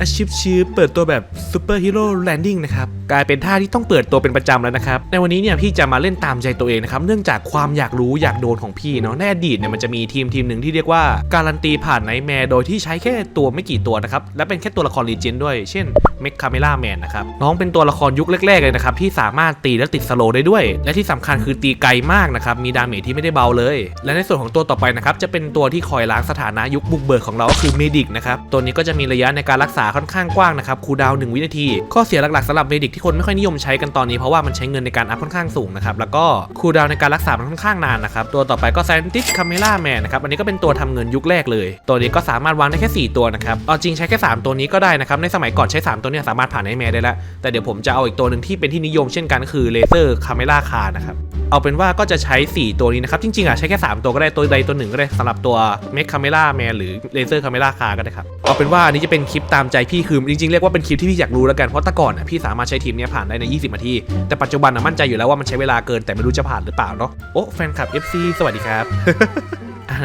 อาชิปชือเปิดตัวแบบซูเปอร์ฮีโร่แลนดิ้งนะครับ กลายเป็นท่าที่ต้องเปิดตัวเป็นประจำแล้วนะครับในวันนี้เนี่ยพี่จะมาเล่นตามใจตัวเองนะครับเนื่องจากความอยากรู้อยากโดนของพี่เนาะในอดีตเนี่ยมันจะมีทีมทีมหนึ่งที่เรียกว่าการันตีผ่านไนแมร์โดยที่ใช้แค่ตัวไม่กี่ตัวนะครับและเป็นแค่ตัวละครรีเจนด้วย เช่นเมคคาเมล่าแมนนะครับน้องเป็นตัวละครยุคแรกๆเลยนะครับที่สามารถตีและติดสโลได้ด้วย และที่สำคัญคือตีไกลมากนะครับมีดาเมจที่ไม่ได้เบาเลย และในส่วนของตัวต่อไปนะครับจะเป็นตัวที่คอยล้างสถานะยุคบุกเบิกของเราก็คือเมดิกนะครับตัวนี้ก็จะมีระยะในการรักษาค่อนข้างกว้างนะครับคูดาวน์1วินาที ข้อเสียหลักๆสำหรับเมดิกที่คนไม่ค่อยนิยมใช้กันตอนนี้เพราะว่ามันใช้เงินในการอัพค่อนข้างสูงนะครับแล้วก็คูลดาวน์ในการรักษามันค่อนข้างนานนะครับตัวต่อไปก็ Scientist Camera Man นะครับอันนี้ก็เป็นตัวทำเงินยุคแรกเลย ตัวนี้ก็สามารถวางได้แค่ 4 ตัวนะครับเอาจริงใช้แค่ 3 ตัวนี้ก็ได้นะครับในสมัยก่อนใช้ 3 ตัวเนี้สามารถผ่านไนแมร์ได้แล้วแต่เดี๋ยวผมจะเอาอีกตัวหนึ่งที่เป็นที่นิยมเช่นกันก็คือ Laser Camera Car นะครับเอาเป็นว่าก็จะใช้ 4 ตัวนี้นะครับจริงๆอะใช้แค่ 3 ตัวก็ได้ตัวใดตัวหนึ่งก็ได้สำหรับตัว Make Camera Man หรือ Laser Camera Car ก็ได้ครับเอาเป็นว่าอันนี้จะเป็นคลิปตามใจพี่คือจริงๆเรียกว่าเป็นคลิปที่พี่อยากรู้แล้วกันเพราะแต่ก่อนอะพี่สามารถใช้ทีมเนี้ยผ่านได้ใน 20นาที แต่ปัจจุบันอะมั่นใจอยู่แล้วว่ามันใช้เวลาเกินแต่ไม่รู้จะผ่านหรือเปล่าเนาะโอ้แฟนคลับ FC สวัสดีครับ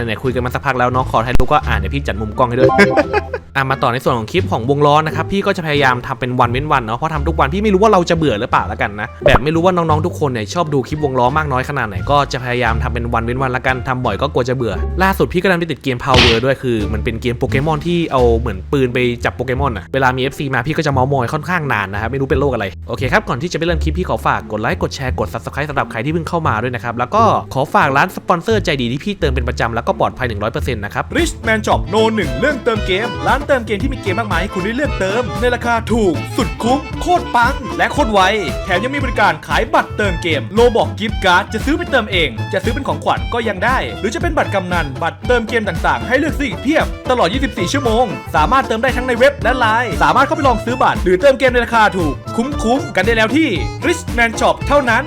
ไหนๆคุยกันมาสักพักแล้วน้องขอถ่ายรูปก็อ่านเดี๋ยวพี่จัดมุมกล้องให้ด้วย อะมาต่อในส่วนของคลิปของวงล้อนะครับพี่ก็จะพยายามทำเป็นวันเว้นวันเนาะเพราะทำทุกวันพี่ไม่รู้ว่าเราจะเบื่อหรือเปล่าแล้วกันนะแบบไม่รู้ว่าน้องๆทุกคนเนี่ยชอบดูคลิปวงล้อมากน้อยขนาดไหนก็จะพยายามทำเป็นวันเว้นวันละกันทำบ่อยก็กลัวจะเบื่อ ล่าสุดพี่ก็ดันไปติดเกม Power ด้วยคือมันเป็นเกมโปเกมอนที่เอาเหมือนปืนไปจับโปเกมอนอะเวลามี FC มาพี่ก็จะเมามอยค่อนข้างนานนะครับไม่รู้เป็นโรคอะไรโอเคครับก่อนที่จะไปเริ่มคลิปพี่ขอฝากกดไลค์กดแชร์กด subscribe สำหรับใครที่เพิ่งเข้ามาด้วยนะครับแล้วก็ขอฝากร้านสปอนเซอร์ใจดีที่พี่เติมเป็นประจำแล้วก็ปลอดภัย100%นะครับ Rich Man Shop โนหนึ่งเรื่องเติมเกมร้านเติมเกมที่มีเกมมากมายให้คุณได้เลือกเติม ในราคาถูก สุดคุ้ม โคตรปัง และโคตรไว แถมยังมีบริการขายบัตรเติมเกมโลบอกกิฟต์การ์ดจะซื้อไปเติมเอง จะซื้อเป็นของขวัญก็ยังได้ หรือจะเป็นบัตรกำนันบัตรเติมเกมต่างๆ ให้เลือกซื้ออีกเพียบ ตลอด 24 ชั่วโมง สามารถเติมได้ทั้งในเว็บและไลน์สามารถเข้าไปลองซื้อบัตรหรือเติมเกมในราคาถูก คุ้มๆกันได้แล้วที่ Rich Man Shop เท่านั้น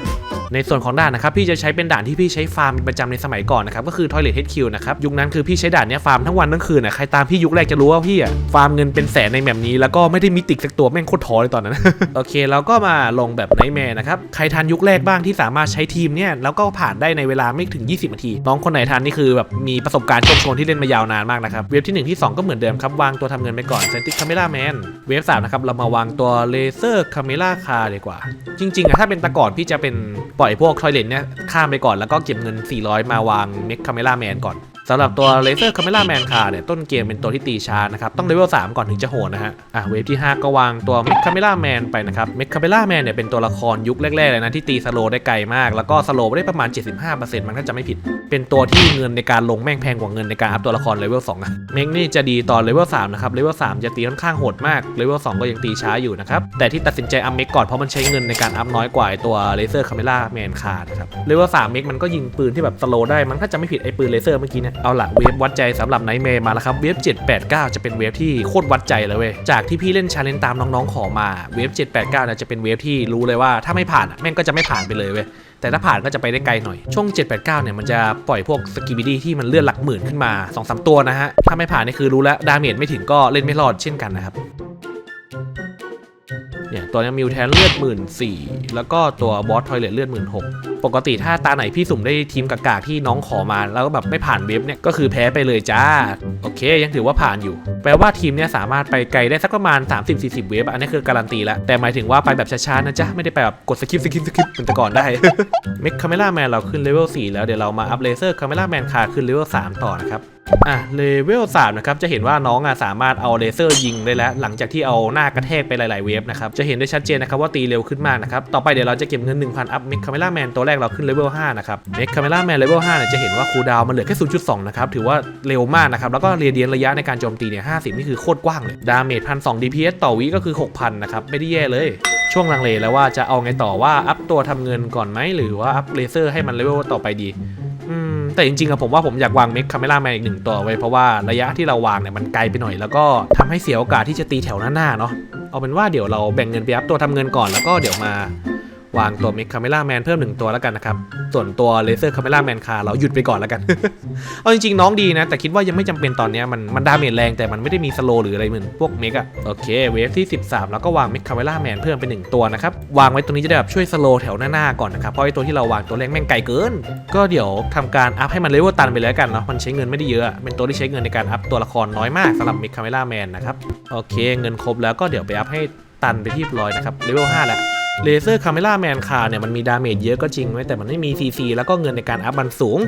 ในส่วนของด่านนะครับพี่จะใช้เป็นด่านที่พี่ใช้ฟาร์มเป็นประจำในสมัยก่อนนะครับก็คือ Toilet HQ นะครับยุคนั้นคือพี่ใช้ด่านเนี้ยฟาร์มทั้งวันทั้งคืนอะใครตามพี่ยุคแรกจะรู้ว่าพี่อะฟาร์มเงินเป็นแสนในแบบนี้แล้วก็ไม่ได้มิติกสักตัวแม่งโคตรท้อเลยตอนนั้น โอเคเราก็มาลงแบบไนแมร์นะครับใครทันยุคแรกบ้างที่สามารถใช้ทีมเนี่ยแล้วก็ผ่านได้ในเวลาไม่ถึง 20นาที น้องคนไหนทันนี่คือแบบมีประสบการณ์โชคโชนที่เล่นมายาวนานมากนะครับเว็บที่ 1 ที่ 2 ก็เหมือนเดิมครับวางตัวทำเงินไปก่อนเซนติคาเมล่าแมนเว็บสามนะครับเรามาวางตัวเลเซอร์คาเมล่าคาดีกว่า จริงๆอะถ้าเป็นตะก่อนพี่จะเป็นปล่อยพวกทอยเลนเนี่ยข้ามไปก่อนแล้วก็เก็บเงิน 400 มาวางเมคคาเมล่าแมนก่อน สำหรับตัวเลเซอร์คาเมล่าแมนคาเนี่ยต้นเกมเป็นตัวที่ตีช้านะครับต้องเลเวล3ก่อนถึงจะโหดนะฮะอะเวฟที่ 5 ก็วางตัวเมคคาเมล่าแมนไปนะครับเมคคาเมล่าแมนเนี่ยเป็นตัวละครยุคแรกๆเลยนะที่ตีสโลได้ไกลมาก แล้วก็สโลได้ประมาณ 75%มันก็จะไม่ผิด เป็นตัวที่เงินในการลงแม่งแพงกว่าเงินในการอัพตัวละครเลเวล2อะเมกนี่จะดีตอนเลเวล3นะครับเลเวล3จะตีค่อนข้างโหดมากเลเวล2ก็ยังตีช้าอยู่นะครับแต่ที่ตัดสินใจอัพเมกก่อนเพราะมันใช้เงินในการอัพน้อยกว่าไอ้ตัวเลเซอร์คาเมล่าแมนคานะครับเลเวล3เมกมันก็ยิงปืนที่แบบสโลได้มันก็จะไม่ผิดไอ้ปืนเลเซอร์เมื่อกี้เนี่ยเอาละเวฟวัดใจสำหรับไนท์เมย์มาแล้วครับ เวฟ789 จะเป็นเวฟที่โคตรวัดใจเลยเว้ย จากที่พี่เล่นชาเลนจ์ตามน้องๆขอมา เวฟ789เนี่ยจะเป็นเวฟที่รู้เลยว่าถ้าไม่ผ่านแม่งก็จะไม่ผ่านไปเลยเว้ยแต่ถ้าผ่านก็จะไปได้ไกลหน่อย ช่วง 789 เนี่ย มันจะปล่อยพวกสกิบิดี้ที่มันเลื่อนหลักหมื่นขึ้นมา2-3ตัวนะฮะ ถ้าไม่ผ่านนี่คือรู้แล้ว ดาเมจไม่ถึงก็เล่นไม่รอดเช่นกันนะครับ เนี่ยตัวนี้มิวแทนเลือดหมื่นสี่แล้วก็ตัวบอสทอยเลตเลือดหมื่นหกปกติถ้าตาไหนพี่สุ่มได้ทีมกากาที่น้องขอมาแล้วก็แบบไม่ผ่านเว็บเนี่ยก็คือแพ้ไปเลยจ้า โอเค ยังถือว่าผ่านอยู่ แปลว่าทีมเนี่ยสามารถไปไกลได้สักประมาณ 30-40 เว็บอันนี้คือการันตีแล้วแต่หมายถึงว่าไปแบบช้าๆนะจ๊ะ ไม่ได้ไปแบบกดสกิปสกิปสกิปเหมือนแต่ก่อนได้เมคคาเมล่าแมนเราขึ้นเลเวล4แล้วเดี๋ยวเรามาอัพเลเซอร์คาเมล่าแมนคาขึ้นเลเวล3ต่อนะครับอะเลเวล3นะครับจะเห็นว่าน้องอะสามารถเอาเลเซอร์ยิงได้แล้ว หลังจากที่เอาหน้ากระแทกไปหลายๆเวฟนะครับจะเห็นได้ชัดเจนนะครับว่าตีเร็วขึ้นมากนะครับต่อไปเดี๋ยวเราจะเก็บเงิน 1,000 อัพเมคคาเมล่าแมนตัวแรกเราขึ้นเลเวล5นะครับเมคคาเมล่าแมนเลเวล5เนี่ยจะเห็นว่าคูลดาวน์มันเหลือแค่0.2นะครับถือว่าเร็วมากนะครับแล้วก็เรียเดียนระยะในการโจมตีเนี่ย50 นี่คือโคตรกว้างเลย ดาเมจพันสอง DPS ต่อวิก็คือ 6,000 นะครับ ไม่ได้แย่เลย ช่วงลังเลแล้วว่าจะเอาไงต่อว่าอัพตัวทำเงินก่อนไหม หรือว่าอัพเลเซอร์ให้มันเลเวลต่อไปดีอืมแต่จริงๆอะผมว่าผมอยากวางเมคคาเมล่าแมนอีกหนึ่งตัวไว้เพราะว่าระยะที่เราวางเนี่ยมันไกลไปหน่อย แล้วก็ทำให้เสียโอกาสที่จะตีแถวหน้าๆเนาะเอาเป็นว่าเดี๋ยวเราแบ่งเงินไปอัพตัวทำเงินก่อนแล้วก็เดี๋ยวมา วางตัวมิกคาเมล่าแมนเพิ่มหนึ่งตัวแล้วกันนะครับ ส่วนตัวเลเซอร์คาเมล่าแมนคาเราหยุดไปก่อนแล้วกัน เอาจริงๆ น้องดีนะ แต่คิดว่ายังไม่จำเป็นตอนนี้มันมันดาเมจแรงแต่มันไม่ได้มีสโลหรืออะไรเหมือนพวกเมกอะโอเค เวฟที่ 13 แล้วก็วางมิกคาเมล่าแมนเพิ่มเป็นหนึ่งตัวนะครับ วางไว้ตรงนี้จะได้แบบช่วยสโลแถวหน้าๆก่อนนะครับ เพราะไอ้ตัวที่เราวางตัวแรกแม่งไกลเกิน ก็เดี๋ยวทำการอัพให้มันเลเวลตันไปเลยแล้วกันเนาะมันใช้เงินไม่ได้เยอะเป็นตัวที่ใช้เงินในการอัพตัวละครน้อยมากสำหรับมิกคาเมล่าแมนนะครับโอเค เงินครบแล้วก็เดี๋ยวไปอัพให้ตันไปที่ร้อยนะครับเลเวล5แล้ว เลเซอร์คาเมล่าแมนคาเนี่ยมันมีดาเมจเยอะก็จริงไว้ยแต่มันไม่มี CC แล้วก็เงินในการอัพมันสูง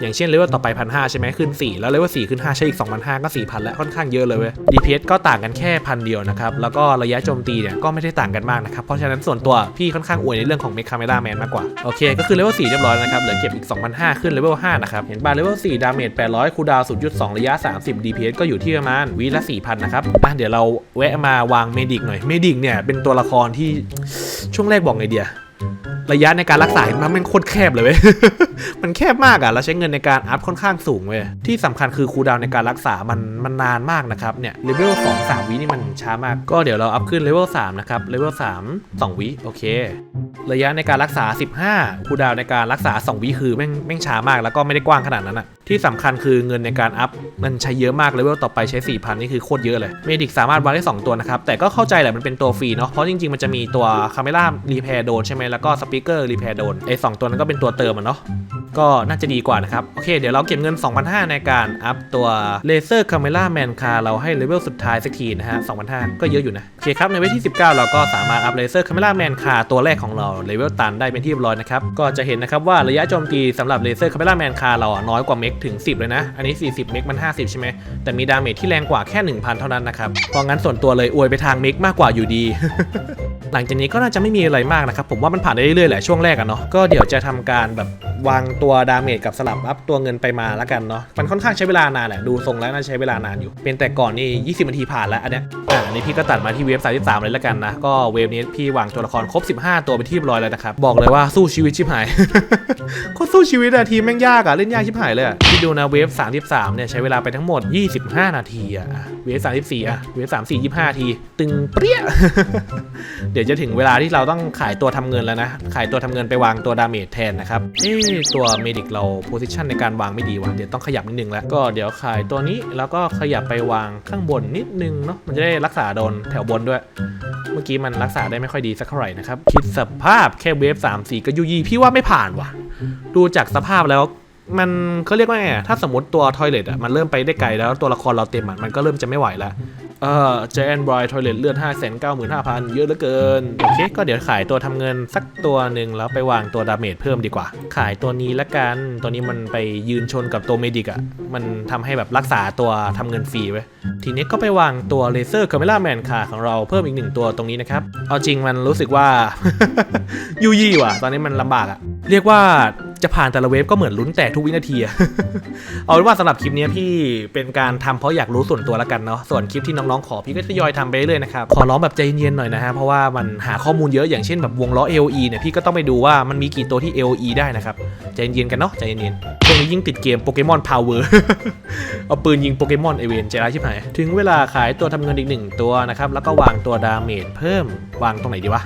อย่างเช่นเลเวลต่อไปพันหใช่ไหมขึ้น 4 แล้วเลเวล4ขึ้น 5 ใช้อีก2,500ก็4,000แล้วค่อนข้างเยอะเลยเว้ย DPS ก็ต่างกันแค่พันเดียวนะครับแล้วก็ระยะโจมตีเนี่ยก็ไม่ได้ต่างกันมากนะครับเพราะฉะนั้นส่วนตัวพี่ค่อนข้างอวยในเรื่องของเมคคาเมล่าแมนมากกว่าโอเคก็คือเลเวล4เรียบร้อยนะครับเหลือเก็บอีก2,500ขึ้นเลเวล5นะครับเห็นป่ะเลเวล4ดาเมจ800คูดาว0.2ระยะ 30 DPS ก็อยู่ที่ประมาณวิละ4,000นะครับอะเดี๋ยวเราแวะมาวางเมดิกหน่อยเมดิกเนี่ยเป็นตัวละครที่ช่วงแรกบอกไงเดีย ระยะในการรักษาเห็นไหมมันโคตรแคบเลยเว้ย มันแคบมากอะเราใช้เงินในการอัพค่อนข้างสูงเว้ย ที่สำคัญคือคูดาวในการรักษา มันมันนานมากนะครับ เนี่ยเลเวล2 3วินี่มันช้ามาก ก็เดี๋ยวเราอัพขึ้นเลเวล3นะครับ เลเวล3 2วิโอเค ระยะในการรักษา 15คูดาวในการรักษา 2วิคือแม่งแม่งช้ามากแล้วก็ไม่ได้กว้างขนาดนั้นอะที่สำคัญคือเงินในการอัพมันใช้เยอะมากเลเวลต่อไปใช้ 4,000 นี่คือโคตรเยอะเลย เมดิกสามารถวางได้ 2 ตัวนะครับ แต่ก็เข้าใจแหละมันเป็นตัวฟรีเนาะเพราะจริงๆ มันจะมีตัวคาเมล่ารีแพร์โดนใช่ไหมแล้วก็สปีกเกอร์รีแพร์โดนไอ้สองตัวนั้นก็เป็นตัวเติมอะเนาะ ก็น่าจะดีกว่านะครับ โอเค เดี๋ยวเราเก็บเงิน 2,500 ในการอัพตัวเลเซอร์คาเมล่าแมนคาเราให้เลเวลสุดท้ายสักทีนะฮะ2,500 ก็เยอะอยู่นะ โอเคครับ ในเวทที่ 19 เราก็สามารถอัพเลเซอร์คาเมล่าแมนคาตัวแรกของเราเลเวลตันได้เป็นที่เรียบร้อยนะครับ ก็จะเห็นนะครับว่าระยะโจมตีสำหรับเลเซอร์คาเมล่าแมนคาเราน้อยกว่าเมกถึง 10 เลยนะ อันนี้ 40 เมกมัน 50 ใช่ไหมแต่มีดาเมจที่แรงกว่าแค่ 1,000 เท่านั้นนะครับเพราะงั้นส่วนตัวเลยอวยไปทางเมกมากกว่าอยู่ดี หลังจากนี้ก็น่าจะไม่มีอะไรมากนะครับผมว่ามันผ่านได้เรื่อยๆแหละช่วงแรกอะเนาะก็เดี๋ยวจะทำการแบบวางตัวดาเมจกับสลับอัพตัวเงินไปมาแล้วกันเนาะมันค่อนข้างใช้เวลานานแหละดูทรงแล้วน่าใช้เวลานานอยู่ เป็นแต่ก่อนนี่ 20นาทีผ่านแล้วอันเนี้ยอ่าอันนี้พี่ก็ตัดมาที่เวฟ33เลยแล้วกันนะก็เวฟนี้พี่วางตัวละครครบ 15 ตัวไปที่เรียบร้อยแล้วนะครับบอกเลยว่าสู้ชีวิตชิบหายโคตรสู้ชีวิตอะทีมแม่งยากอะเล่นยากชิบหายเลยอะที่ดูนะเวฟ33เนี่ยใช้เวลาไปทั้งหมด 25 นาทีอะเวฟ34อะเวฟ34 25นาที ตึงเปรี้ยเดี๋ยวจะถึงเวลาที่เราต้องขายตัวทำเงินแล้วนะขายตัวทำเงินไปวางตัวดาเมจแทนนะครับเอ๊ะตัวเมดิกเราโพซิชันในการวางไม่ดีว่ะเดี๋ยวต้องขยับนิดนึงแล้วก็เดี๋ยวขายตัวนี้แล้วก็ขยับไปวางข้างบนนิดนึงเนาะมันจะได้รักษาโดนแถวบนด้วย เมื่อกี้มันรักษาได้ไม่ค่อยดีสักเท่าไหร่นะครับคิดสภาพแค่เวฟ3 4ก็ยูยีพี่ว่าไม่ผ่านว่ะ ดูจากสภาพแล้วมันเขาเรียกว่าไงถ้าสมมติตัวทอยเลตอะมันเริ่มไปได้ไกลแล้วตัวละครเราเต็มอะมันก็เริ่มจะไม่ไหวแล้ว เออเจนบรอยทอยเลตเลือด 5 9 5 0 0 0 เยอะเหลือเกิน โอเค ก็เดี๋ยวขายตัวทำเงินสักตัวหนึ่งแล้วไปวางตัวดาเมจเพิ่มดีกว่า ขายตัวนี้ละกัน ตัวนี้มันไปยืนชนกับตัวเมดิกอะมันทำให้แบบรักษาตัวทำเงินฟรีไว้ทีนี้ก็ไปวางตัวเลเซอร์คาเมล่าแมนคาของเราเพิ่มอีกหนึ่งตัวตรงนี้นะครับ เอาจริงมันรู้สึกว่ายูยี่ว่ะ ตอนนี้มันลำบากอะเรียกว่า จะผ่านแต่ละเวฟก็เหมือนลุ้นแต่ทุกวินาทีเอาเป็นว่าสำหรับคลิปนี้พี่เป็นการทำเพราะอยากรู้ส่วนตัวแล้วกันเนาะส่วนคลิปที่น้องๆขอพี่ก็ทยอยทำไปเรื่อยๆนะครับขอร้องแบบใจเย็นๆหน่อยนะฮะเพราะว่ามันหาข้อมูลเยอะอย่างเช่นแบบวงล้อ AOE เนี่ยพี่ก็ต้องไปดูว่ามันมีกี่ตัวที่ AOE ได้นะครับใจเย็นๆกันเนาะใจเย็นๆช่วงนี้ยิ่งติดเกมโปเกมอนพาวเวอร์เอาปืนยิงโปเกมอนเอเวนใจร้ายชิบหายถึงเวลาขายตัวทำเงินอีกหนึ่งตัวนะครับแล้วก็วางตัวดาเมจเพิ่มวางตรงไหนดีวะ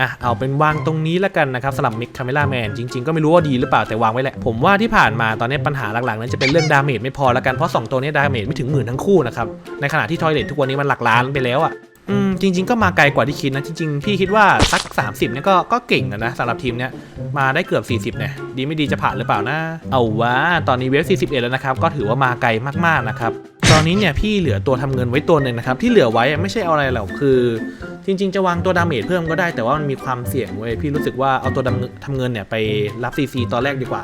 อะเอาเป็นวางตรงนี้แล้วกันนะครับสำหรับมิกคาเมล่าแมนจริง ๆ ก็ไม่รู้ว่าดีหรือเปล่าแต่วางไว้แหละ ผมว่าที่ผ่านมาตอนนี้ปัญหาหลักๆ นั้นจะเป็นเรื่องดาเมจไม่พอแล้วกันเพราะ 2 ตัวนี้ดาเมจไม่ถึงหมื่นทั้งคู่นะครับในขณะที่ทอยเลททุกวันนี้มันหลักล้านไปแล้วอะอืมจริง ๆ ก็มาไกลกว่าที่คิดนะจริง ๆ พี่คิดว่าสัก 30เนี่ยก็ก็เก่งแล้วนะสำหรับทีมเนี้ยมาได้เกือบ 40เนี่ยดีไม่ดีจะผ่านหรือเปล่านะ เอาว่าตอนนี้เวฟ41 แล้วนะครับก็ถือว่ามาไกลมากๆนะครับ ตอนนี้เนี่ยพี่เหลือตัวทำเงินไว้ตัวหนึ่งนะครับที่เหลือไว้ไม่ใช่เอาอะไรหรอกคือ จริง ๆ จะวางตัวดาเมจเพิ่มก็ได้แต่ว่ามันมีความเสี่ยงเว้ยพี่รู้สึกว่าเอาตัวทำเงินเนี่ยไปรับซีซีตอนแรกดีกว่า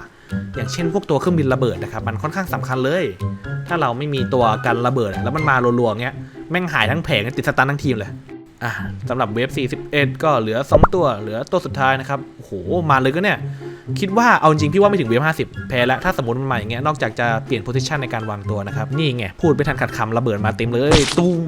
อย่างเช่นพวกตัวเครื่องบินระเบิดนะครับมันค่อนข้างสำคัญเลย ถ้าเราไม่มีตัวกันระเบิด แล้วมันมารัวๆเงี้ยแม่งหายทั้งแผงติดสตันทั้งทีมเลยอะสำหรับเวฟ41 ก็เหลือ 2 ตัวเหลือตัวสุดท้ายนะครับโอ้โหมาเลยก็เนี่ย คิดว่าเอาจริงพี่ว่าไม่ถึงเวฟ50แพ้แล้วถ้าสมมติมันมาอย่างเงี้ยนอกจากจะเปลี่ยนโพซิชันในการวางตัวนะครับนี่ไงพูดไปทันขัดคำระเบิดมาเต็มเลยตุ้ม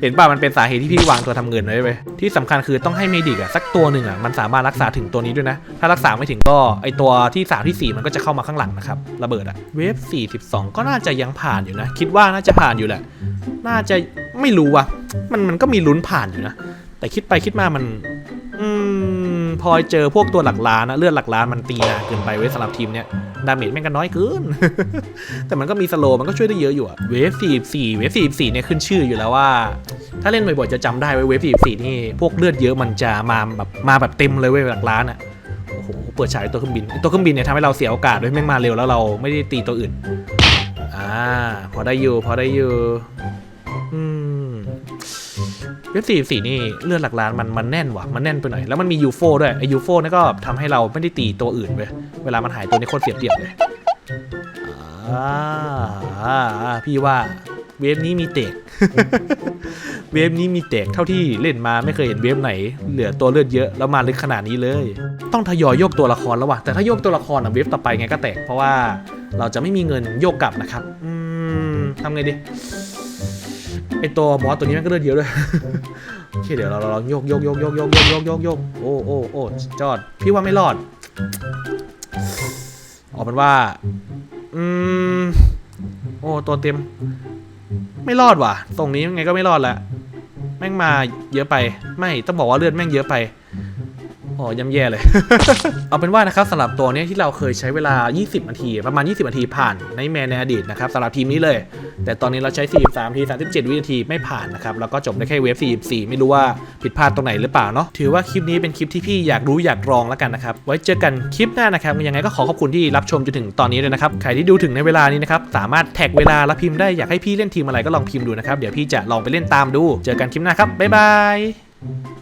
เห็นป่ะมันเป็นสาเหตุที่พี่วางตัวทำเงินไว้เว้ยที่สำคัญคือต้องให้เมดิกอะสักตัวหนึ่งอะมันสามารถรักษาถึงตัวนี้ด้วยนะ ถ้ารักษาไม่ถึงก็ไอตัวที่3ที่ 4 มันก็จะเข้ามาข้างหลังนะครับระเบิดอะเวฟ42 ก็น่าจะยังผ่านอยู่นะ คิดว่าน่าจะผ่านอยู่แหละ น่าจะไม่รู้ว่ะมันมันก็มีลุ้นผ่านอยู่นะ แต่คิดไปคิดมามัน พอเจอพวกตัวหลักล้านนะเลือดหลักล้านมันตีนานเกินไปเว้ยสำหรับทีมเนี้ยดาเมจแม่งก็น้อยเกิน แต่มันก็มีสโลมันก็ช่วยได้เยอะอยู่อะเวฟ44เวฟ44เนี่ยขึ้นชื่ออยู่แล้วว่า ถ้าเล่นบ่อยๆจะจำได้เว้ยเวฟ44นี่พวกเลือดเยอะมันจะมาแบบมาแบบเต็มเลยเว้ยหลักล้านอะโอ้โหเปิดฉายตัวเครื่องบินตัวเครื่องบินเนี่ยทำให้เราเสียโอกาสด้วยแม่งมาเร็วแล้วเราไม่ได้ตีตัวอื่นอ่าพอได้อยู่พอได้อยู่อืม เว็บสี่สี่นี่เลือดหลักล้านมันมันแน่นว่ะมันแน่นไปหน่อยแล้วมันมียูโฟด้วยไอยูโฟนี่ก็ทำให้เราไม่ได้ตีตัวอื่นเว้ยเวลามันหายตัวนี้โคตรเสียเปรียบเลยอ่าพี่ว่าเวฟนี้มีเตกเวฟนี้มีเตกเท่าที่เล่นมาไม่เคยเห็นเวฟไหน เหลือตัวเลือดเยอะแล้วมาลึกขนาดนี้เลย ต้องทยอยโยกตัวละครแล้วว่ะแต่ถ้าโยกตัวละครอะเวฟต่อไปไงก็แตกเพราะว่าเราจะไม่มีเงินโยกกลับนะครับ อืมทำไงดี ไอตัวบอสตัวนี้แม่งก็เลือดเยอะด้วยโอเคเดี๋ยวเราเราลองโยกโยกโยกโยกโยกโยกโยกโยกโยกโอ้โอ้โอ้จอด พี่ว่าไม่รอดออกเป็นว่า อืม โอ้ตัวเต็ม ไม่รอดว่ะตรงนี้ยังไงก็ไม่รอดแล้วแม่งมาเยอะไป ไม่ต้องบอกว่าเลือดแม่งเยอะไป โอ้ย่ำแย่เลย เอาเป็นว่านะครับสำหรับตัวนี้ที่เราเคยใช้เวลา 20 นาที ประมาณ 20 นาทีผ่านในแมนในอดีตนะครับสำหรับทีมนี้เลย แต่ตอนนี้เราใช้ 43นาที 37 วินาทีไม่ผ่านนะครับ แล้วก็จบได้แค่เวฟ 44 ไม่รู้ว่าผิดพลาดตรงไหนหรือเปล่าเนาะ ถือว่าคลิปนี้เป็นคลิปที่พี่อยากรู้อยากลองแล้วกันนะครับ ไว้เจอกันคลิปหน้านะครับ ยังไงก็ขอขอบคุณที่รับชมจนถึงตอนนี้เลยนะครับ ใครที่ดูถึงในเวลานี้นะครับ สามารถแท็กเวลาแล้วพิมพ์ได้ อยากให้พี่เล่นทีมอะไรก็ลองพิมพ์ดูนะครับ เดี๋ยวพี่จะลองไปเล่นตามดู เจอกันคลิปหน้าครับบ๊ายบาย